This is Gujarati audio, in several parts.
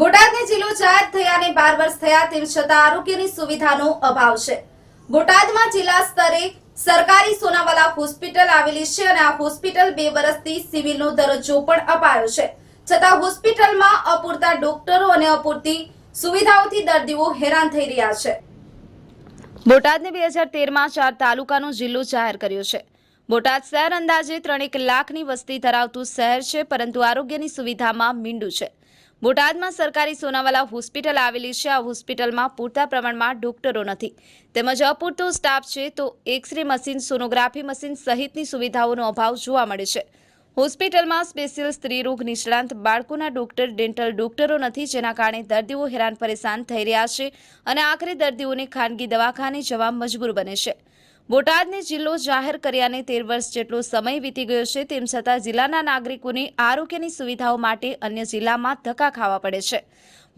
બોટાદને જિલ્લો જાહેર થયાને બાર વર્ષ થયા તેમ છતાં આરોગ્યની સુવિધાનો અભાવ છે. બોટાદમાં જિલ્લા સ્તરે સરકારી સોનાવાલા હોસ્પિટલ આવેલી છે અને આ હોસ્પિટલ બે વર્ષથી સિવિલનો દરજ્જો પણ અપાયો છે. છતાં હોસ્પિટલમાં અપૂરતા ડોક્ટરો અને અપૂરતી સુવિધાઓથી દર્દીઓ હેરાન થઈ રહ્યા છે. બોટાદને બે હજાર તેરમાં ચાર તાલુકાનો જિલ્લો જાહેર કર્યો છે. બોટાદ શહેર અંદાજે ત્રણેક લાખની વસ્તી ધરાવતું શહેર છે, પરંતુ આરોગ્યની સુવિધામાં મીંડું છે. બોટાદમાં સરકારી સોનાવાલા હોસ્પિટલ આવેલી છે. આ હોસ્પિટલમાં પૂરતા પ્રમાણમાં ડોક્ટરો નથી. તેમજ અપૂરતો સ્ટાફ છે તો એક્સરે મશીન, સોનોગ્રાફી મશીન સહિતની સુવિધાઓનો અભાવ જોવા મળે છે. હોસ્પિટલમાં સ્પેશિયલ સ્ત્રીરોગ નિષ્ણાંત બાળકોના ડોક્ટર, ડેન્ટલ ડોક્ટરો નથી જેના કારણે દર્દીઓ હેરાન પરેશાન થઈ રહ્યા છે અને આખરે દર્દીઓને ખાનગી દવાખાને જવા મજબૂર બને છે. બોટાદને જિલ્લો જાહેર કર્યાને તેર વર્ષ જેટલો સમય વીતી ગયો છે, તેમ છતાં જિલ્લાના નાગરિકોને આરોગ્યની સુવિધાઓ માટે અન્ય જિલ્લામાં ધક્કા ખાવા પડે છે.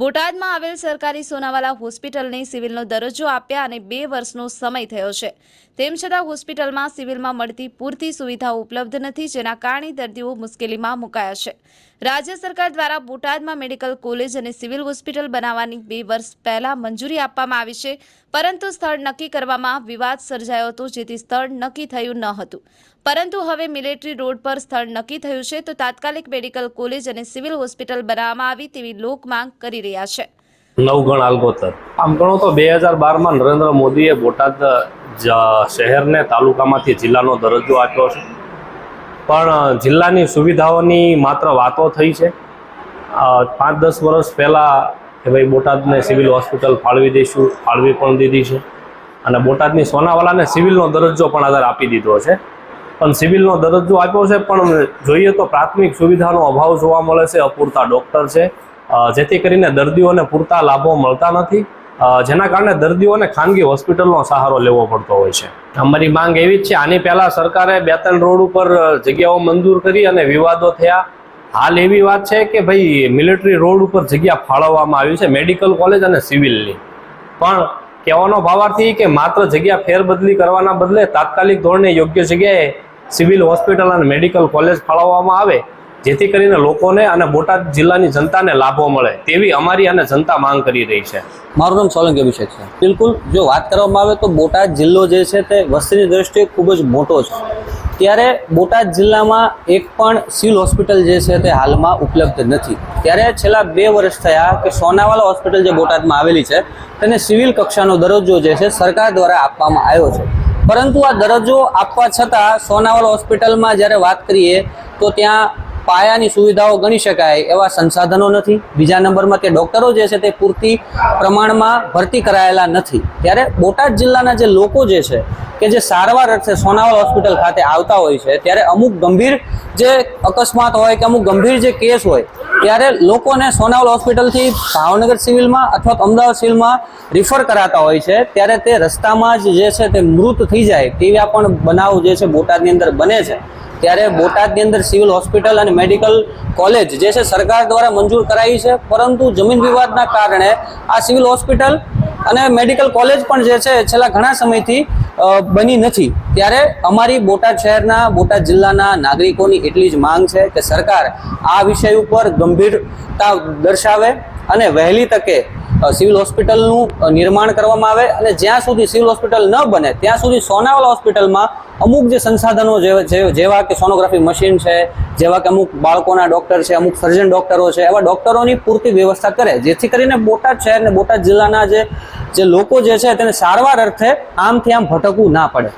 બોટાદમાં આવેલ સરકારી સોનાવાલા હોસ્પિટલને સિવિલનો દરજ્જો આપ્યા અને બે વર્ષનો સમય થયો છે. તેમ છતાં હોસ્પિટલમાં સિવિલમાં મળતી પૂરતી સુવિધાઓ ઉપલબ્ધ નથી, જેના કારણે દર્દીઓ મુશ્કેલીમાં મુકાયા છે. રાજ્ય સરકાર દ્વારા બોટાદમાં મેડિકલ કોલેજ અને સિવિલ હોસ્પિટલ બનાવવાની બે વર્ષ પહેલા મંજૂરી આપવામાં આવી છે, પરંતુ સ્થળ નક્કી કરવામાં વિવાદ સર્જાયો હતો, જેથી સ્થળ નક્કી થયું ન હતું. પરંતુ હવે મિલિટરી રોડ પર સ્થળ નક્કી થયું છે, તો તાત્કાલિક મેડિકલ કોલેજ અને સિવિલ હોસ્પિટલ બનાવવામાં આવી તેવી લોક માંગ કરી રહ્યા છે. નવગણ આલગોતર. આમ ગણો તો બે હજાર બારમાં નરેન્દ્ર મોદીએ બોટાદ શહેરને તાલુકામાંથી જિલ્લાનો દરજ્જો આપ્યો છે. પણ જિલ્લાની સુવિધાઓની માત્ર વાતો થઈ છે. પાંચ દસ વર્ષ પહેલાં કે ભાઈ બોટાદને સિવિલ હોસ્પિટલ ફાળવી દઈશું, ફાળવી પણ દીધી છે. અને બોટાદની સોનાવાલાને સિવિલનો દરજ્જો પણ આધાર આપી દીધો છે. પણ સિવિલનો દરજ્જો આપ્યો છે, પણ જોઈએ તો પ્રાથમિક સુવિધાનો અભાવ જોવા મળે છે, અપૂરતા ડૉક્ટર છે. જેથી કરીને દર્દીઓને પૂરતા લાભો મળતા નથી. જેના કારણે દર્દીઓને ખાનગી હોસ્પિટલનો સહારો લેવો પડતો હોય છે. અમારી માંગ એવી જ છે, આની પહેલાં સરકારે બે ત્રણ રોડ ઉપર જગ્યાઓ મંજૂર કરી અને વિવાદો થયા. હાલ એવી વાત છે કે ભાઈ, મિલિટરી રોડ ઉપર જગ્યા ફાળવવામાં આવી છે, મેડિકલ કોલેજ અને સિવિલની. પણ કહેવાનો ભાવાર્થી કે માત્ર જગ્યા ફેરબદલી કરવાના બદલે તાત્કાલિક ધોરણે યોગ્ય જગ્યાએ સિવિલ હોસ્પિટલ અને મેડિકલ કોલેજ ફાળવવામાં આવે. જેથી કરીને લોકોને અને બોટાદ જિલ્લાની જનતાને લાભો મળે તેવી અમારી અને જનતા માંગ કરી રહી છે. મારું નામ સોલંકી અભિષેક છે. બિલકુલ, જો વાત કરવામાં આવે તો બોટાદ જિલ્લો જે છે તે વસ્તીની દ્રષ્ટિએ ખૂબ જ મોટો છે. ત્યારે બોટાદ જિલ્લામાં એક પણ સિવિલ હોસ્પિટલ જે છે તે હાલમાં ઉપલબ્ધ નથી. ત્યારે છેલ્લા બે વર્ષ થયા કે સોનાવાલા હોસ્પિટલ જે બોટાદમાં આવેલી છે, તેને સિવિલ કક્ષાનો દરજ્જો જે છે સરકાર દ્વારા આપવામાં આવ્યો છે. પરંતુ આ દરજ્જો આપવા છતાં સોનાવાલા હોસ્પિટલમાં જ્યારે વાત કરીએ તો ત્યાં પાયાની સુવિધાઓ ગણી શકાય એવા સંસાધનો નથી. બીજા નંબરમાં તે ડૉક્ટરો જે છે તે પૂરતી પ્રમાણમાં ભરતી કરાયેલા નથી. ત્યારે બોટાદ જિલ્લાના જે લોકો જે છે કે જે સારવાર અર્થે સોનાવલ હોસ્પિટલ ખાતે આવતા હોય છે, ત્યારે અમુક ગંભીર જે અકસ્માત હોય કે અમુક ગંભીર જે કેસ હોય, ત્યારે લોકોને સોનાવલ હોસ્પિટલથી ભાવનગર સિવિલમાં અથવા તો અમદાવાદ સિવિલમાં રિફર કરાતા હોય છે. ત્યારે તે રસ્તામાં જ જે છે તે મૃત થઈ જાય, તેવા પણ બનાવ જે છે બોટાદની અંદર બને છે. ત્યારે બોટાદની અંદર સિવિલ હોસ્પિટલ અને મેડિકલ કોલેજ જે છે સરકાર દ્વારા મંજૂર કરાવી છે. પરંતુ જમીન વિવાદના કારણે આ સિવિલ હોસ્પિટલ અને મેડિકલ કોલેજ પણ જે છે છેલ્લા ઘણા સમયથી બની નથી. ત્યારે અમારી બોટાદ શહેરના, બોટાદ જિલ્લાના નાગરિકોની એટલી જ માંગ છે કે સરકાર આ વિષય ઉપર ગંભીરતા દર્શાવે અને વહેલી તકે સિવિલ હોસ્પિટલનું નિર્માણ કરવામાં આવે અને જ્યાં સુધી સિવિલ હોસ્પિટલ ન બને, ત્યાં સુધી સોનાવાલા હોસ્પિટલમાં અમુક જે સંસાધનો જેવા કે સોનોગ્રાફી મશીન છે, જેવા કે અમુક બાળકોના ડૉક્ટર છે, અમુક સર્જન ડૉક્ટરો છે, એવા ડૉક્ટરોની પૂરતી વ્યવસ્થા કરે, જેથી કરીને બોટાદ શહેર અને બોટાદ જિલ્લાના જે જે લોકો જે છે તેને સારવાર અર્થે આમથી આમ ભટકવું ના પડે.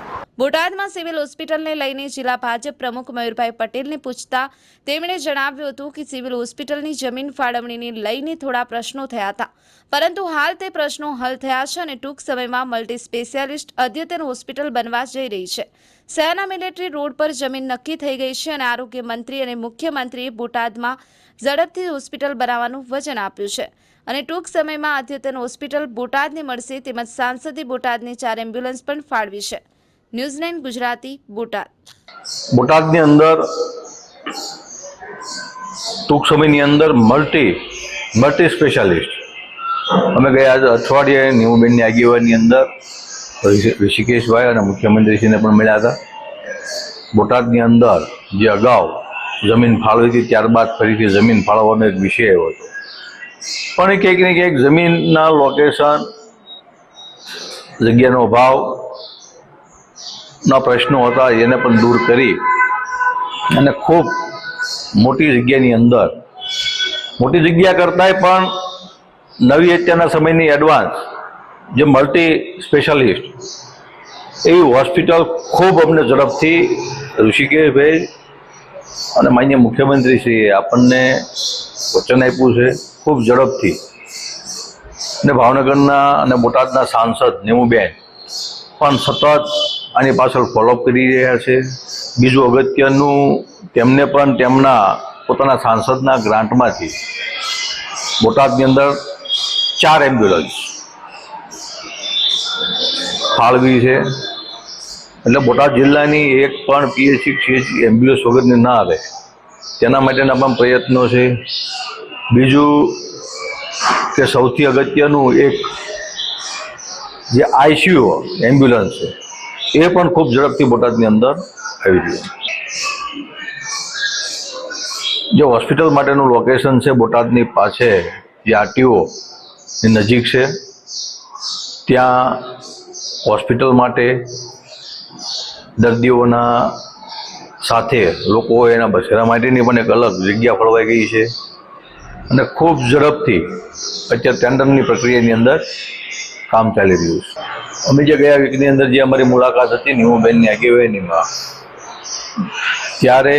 બોટાદમાં સિવિલ હોસ્પિટલને લઈને જિલ્લા ભાજપ પ્રમુખ મયુરભાઈ પટેલને પૂછતા તેમણે જણાવ્યું હતું કે સિવિલ હોસ્પિટલની જમીન ફાળવણીને લઈને થોડા પ્રશ્નો થયા હતા. પરંતુ હાલ તે પ્રશ્નો હલ થયા છે અને ટૂંક સમયમાં મલ્ટી સ્પેશિયાલિસ્ટ અદ્યતન હોસ્પિટલ બનવા જઈ રહી છે. શહેરના મિલિટરી રોડ પર જમીન નક્કી થઈ ગઈ છે અને આરોગ્ય મંત્રી અને મુખ્યમંત્રીએ બોટાદમાં ઝડપથી હોસ્પિટલ બનાવવાનું વચન આપ્યું છે. અને ટૂંક સમયમાં અદ્યતન હોસ્પિટલ બોટાદને મળશે તેમજ સાંસદે બોટાદની ચાર એમ્બ્યુલન્સ પણ ફાળવી છે. New Zealand Gujarati, Botad. બોટાદની અંદર, ટૂંક સમયની અંદર મલ્ટી મલ્ટી સ્પેશિયાલિસ્ટ. અમે ગયા અઠવાડિયે નીમુબેનની આગેવાની અંદર ઋષિકેશભાઈ અને મુખ્યમંત્રીશ્રીને પણ મળ્યા હતા. બોટાદની અંદર જે અગાઉ જમીન ફાળવી હતી, ત્યારબાદ ફરીથી જમીન ફાળવવાનો એક વિષય આવ્યો હતો. પણ એ ક્યાંક ને ક્યાંક જમીનના લોકેશન જગ્યાનો અભાવ ના પ્રશ્નો હતા, એને પણ દૂર કરી અને ખૂબ મોટી જગ્યાની અંદર, મોટી જગ્યા કરતાંય પણ નવી અત્યારના સમયની એડવાન્સ જે મલ્ટી સ્પેશિયાલિસ્ટ એવી હોસ્પિટલ ખૂબ અમને ઝડપથી ઋષિકેશભાઈ અને માન્ય મુખ્યમંત્રીશ્રીએ આપણને વચન આપ્યું છે, ખૂબ ઝડપથી. અને ભાવનગરના અને બોટાદના સાંસદ નેમુબેન પણ સતત આની પાછળ ફોલોઅપ કરી રહ્યા છે. બીજું અગત્યનું, તેમને પણ તેમના પોતાના સાંસદના ગ્રાન્ટમાંથી બોટાદની અંદર ચાર એમ્બ્યુલન્સ ફાળવી છે. એટલે બોટાદ જિલ્લાની એક પણ પીએચસી સીએચસી એમ્બ્યુલન્સ વગરની ના આવે. તેના માટેના પણ પ્રયત્નો છે. બીજું કે સૌથી અગત્યનું એક જે આઈસીયુ એમ્બ્યુલન્સ છે એ પણ ખૂબ ઝડપથી બોટાદની અંદર આવી રહ્યું જે હોસ્પિટલ માટેનું લોકેશન છે બોટાદની પાસે, જે આરટીઓ ની નજીક છે, ત્યાં હોસ્પિટલ માટે દર્દીઓના સાથે લોકો એના બસેરા માટેની પણ એક અલગ જગ્યા ફળવાઈ ગઈ છે. અને ખૂબ ઝડપથી અત્યારે ટેન્ડરની પ્રક્રિયાની અંદર કામ ચાલી રહ્યું છે. અમે જે ગયા વીકની અંદર જે અમારી મુલાકાત હતી નીમુબેનની આગેવાનીમાં, ત્યારે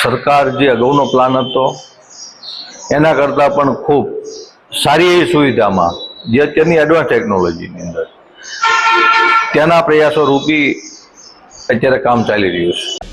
સરકાર જે અગાઉનો પ્લાન હતો, એના કરતાં પણ ખૂબ સારી એવી સુવિધામાં, જે અત્યારની એડવાન્સ ટેકનોલોજીની અંદર, તેના પ્રયાસો રૂપી અત્યારે કામ ચાલી રહ્યું છે.